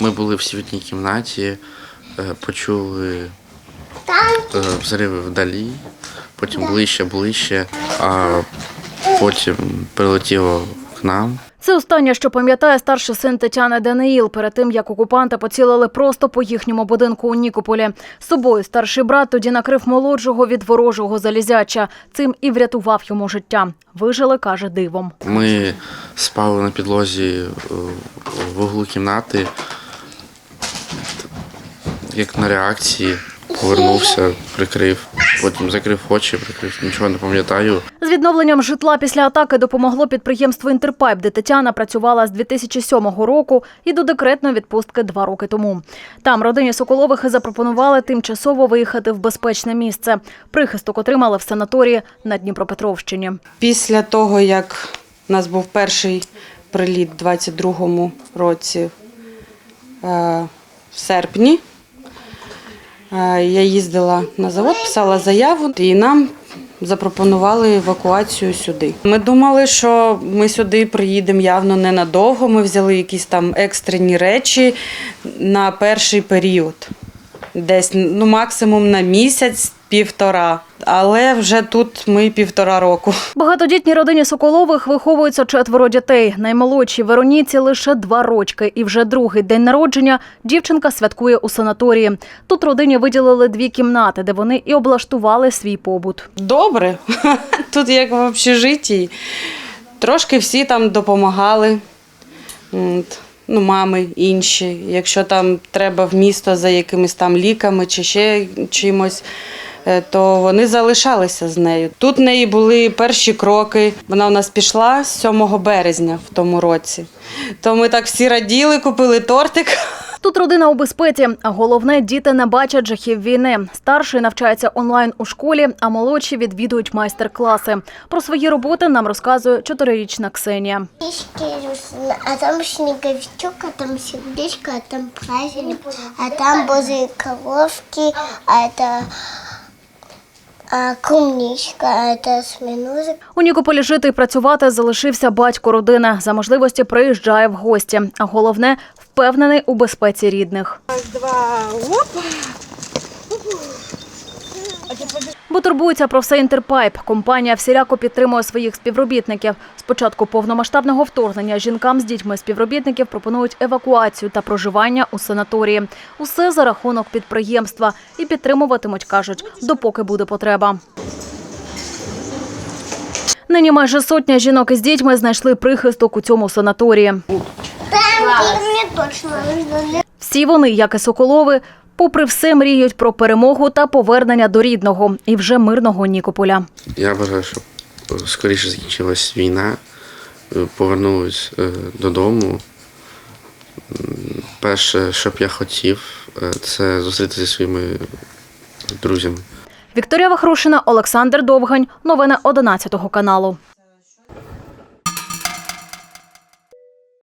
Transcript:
Ми були всі в одній кімнаті, е, почули е, взриви вдалі, потім ближче, ближче, а потім прилетіло к нам. Це останнє, що пам'ятає старший син Тетяни Даниїл перед тим, як окупанти поцілили просто по їхньому будинку у Нікополі. З собою старший брат тоді накрив молодшого від ворожого залізяча. Цим і врятував йому життя. Вижили, каже, дивом. Ми спали на підлозі е, в углу кімнати. Як на реакції повернувся, прикрив, потім закрив очі, прикрив, нічого не пам'ятаю. З відновленням житла після атаки допомогло підприємство «Інтерпайп», де Тетяна працювала з 2007 року і до декретної відпустки два роки тому. Там родині Соколових запропонували тимчасово виїхати в безпечне місце. Прихисток отримали в санаторії на Дніпропетровщині. Після того, як у нас був перший приліт у 22-му році е, в серпні, я їздила на завод, писала заяву, і нам запропонували евакуацію сюди. Ми думали, що ми сюди приїдемо явно ненадовго. Ми взяли якісь там екстрені речі на перший період. Десь ну, максимум на місяць, півтора. Але вже тут ми півтора року. Багатодітній родині Соколових виховуються четверо дітей. Наймолодшій Вероніці лише два рочки. І вже другий день народження дівчинка святкує у санаторії. Тут родині виділили дві кімнати, де вони і облаштували свій побут. Добре, тут як в общежитті. Трошки всі там допомагали. Ну, мами інші. Якщо там треба в місто за якимись там ліками чи ще чимось, е, то вони залишалися з нею. Тут в неї були перші кроки. Вона у нас пішла з 7 березня в тому році. То ми так всі раділи, купили тортик. Тут родина у безпеці, а головне діти не бачать жахів війни. Старший навчається онлайн у школі, а молодші відвідують майстер-класи. Про свої роботи нам розказує чотирирічна Ксенія. А там снеговичок, а там сердечко, а там праздник, а там божьи коровки, а это а, клубничка, а это. У Нікополі жити і працювати залишився батько родини. За можливості приїжджає в гості. А головне впевнений у безпеці рідних. Бо турбується про все інтерпайп. Компанія всіляко підтримує своїх співробітників. З початку повномасштабного вторгнення жінкам з дітьми співробітників пропонують евакуацію та проживання у санаторії. Усе за рахунок підприємства і підтримуватимуть, кажуть, допоки буде потреба. Нині майже сотня жінок із дітьми знайшли прихисток у цьому санаторії. Там мне точно нужно. Всі вони, як і Соколови, попри все мріють про перемогу та повернення до рідного і вже мирного Нікополя. Я бажаю, щоб е, скоріше закінчилась війна, е, повернулись е, додому. Перше, що б я хотів, е, це зустрітися зі своїми друзями. Вікторія Вахрушина, Олександр Довгань. Новини 11 каналу.